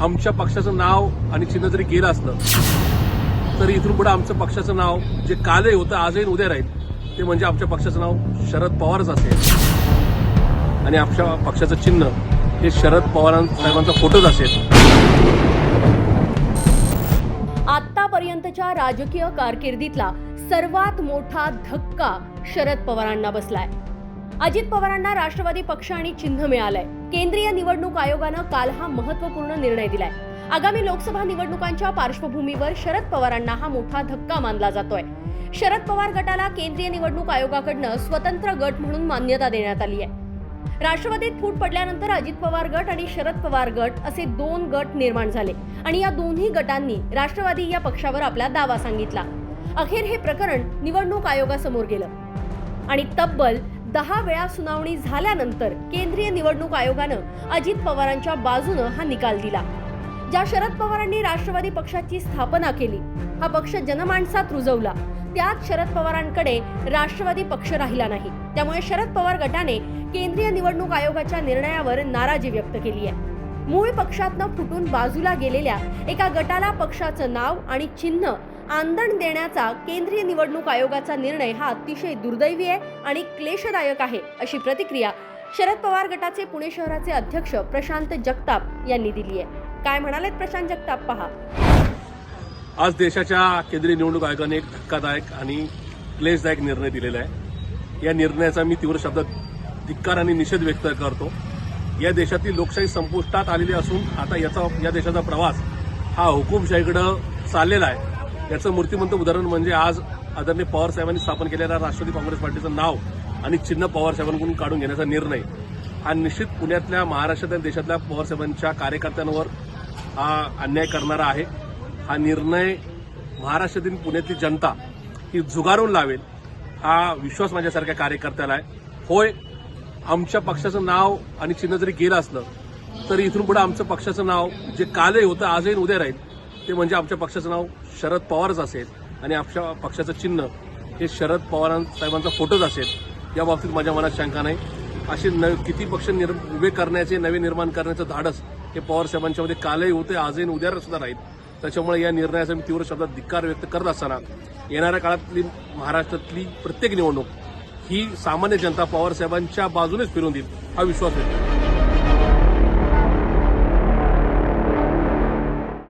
आमच्या पक्षाचं नाव आणि चिन्ह जरी गेलं असलं तरी इथून पुढे आमचं पक्षाचं नाव जे कालही होतं आजही उद्या राहील ते म्हणजे आमच्या पक्षाचं नाव शरद पवारच असेल. आणि आमच्या पक्षाचं चिन्ह हे शरद पवारां साहेबांचा फोटोच असेल. आतापर्यंतच्या राजकीय कारकिर्दीतला सर्वात मोठा धक्का शरद पवारांना बसलाय. अजित पवारांना राष्ट्रवादी पक्ष आणि चिन्ह मिळालंय. केंद्रीय निवडणूक आयोगानं काल हा महत्त्वपूर्ण निर्णय दिलाय. आगामी लोकसभा निवडणुकांच्या पार्श्वभूमीवर शरद पवारांना हा मोठा धक्का मानला जातोय. शरद पवार गटाला केंद्रीय निवडणूक आयोगाकडनं स्वतंत्र गट म्हणून मान्यता देण्यात आली आहे. राष्ट्रवादीत फूट पडल्यानंतर अजित पवार गट आणि शरद पवार गट असे दोन गट निर्माण झाले आणि या दोन्ही गटांनी राष्ट्रवादी या पक्षावर आपला दावा सांगितला. अखेर हे प्रकरण निवडणूक आयोगासमोर गेलं. आणि तब्बल दहा वेळा सुनावणी झाल्यानंतर केंद्रीय निवडणूक आयोगानं अजित पवारांच्या बाजूनं हा निकाल दिला. ज्या शरद पवारांनी राष्ट्रवादी पक्षाची स्थापना केली हा पक्ष जनमानसात रुजवला. त्यात शरद पवारांकडे राष्ट्रवादी पक्ष राहिला नाही. त्यामुळे शरद पवार गटाने केंद्रीय निवडणूक आयोगाच्या निर्णयावर नाराजी व्यक्त केली आहे. मूळ पक्षातनं फुटून बाजूला गेलेल्या एका गटाला पक्षाचं नाव आणि चिन्ह आंदण देण्याचा केंद्रीय निवडणूक आयोगाचा निर्णय हा अतिशय दुर्दैवी आहे आणि क्लेशदायक आहे अशी प्रतिक्रिया शरद पवार गटाचे पुणे शहराचे अध्यक्ष प्रशांत जगताप यांनी दिली आहे. काय म्हणालेत प्रशांत जगताप? पहा. आज देशाच्या केंद्रीय निवडणूक आयोगाने एक धक्कादायक आणि क्लेशदायक निर्णय दिलेला आहे. या निर्णयाचा मी तीव्र शब्दात धिक्कार आणि निषेध व्यक्त करतो. या देशातील लोकशाही संपुष्टात आलेली असून आता याचा या देशाचा प्रवास हा हुकुमशाहीकडे चाललेला आहे. याचं मूर्तिमंत उदाहरण म्हणजे आज आदरणीय पवार साहेबांनी स्थापन केलेल्या राष्ट्रवादी काँग्रेस पार्टीचं नाव आणि चिन्ह पवार साहेबांकडून काढून घेण्याचा निर्णय. हा निश्चित पुण्यातल्या महाराष्ट्रातल्या देशातल्या पवार साहेबांच्या कार्यकर्त्यांवर हा अन्याय करणारा आहे. हा निर्णय महाराष्ट्रातील पुण्यातली जनता ही झुगारून लावेल हा विश्वास माझ्यासारख्या कार्यकर्त्याला आहे. होय आमच्या पक्षाचं नाव आणि चिन्ह जरी गेलं असलं तरी इथून पुढे आमचं पक्षाचं नाव जे कालही होतं आजही उद्या राहील ते म्हणजे आमच्या पक्षाचं नाव शरद पवारच असेल आणि आमच्या पक्षाचं चिन्ह हे शरद पवारां साहेबांचा फोटोच असेल या बाबतीत माझ्या मनात शंका नाही. असे न किती पक्ष निर् उभे करण्याचे नवे निर्माण करण्याचं धाडस हे पवार साहेबांच्यामध्ये कालही होते आजही उद्या सुद्धा राहील. त्याच्यामुळे या निर्णयाचा मी तीव्र शब्दात धिक्कार व्यक्त करत असताना येणाऱ्या काळातली महाराष्ट्रातली प्रत्येक निवडणूक ही सामान्य जनता पवार साहेबांच्या बाजूनेच फिरून देईल हा विश्वास व्यक्त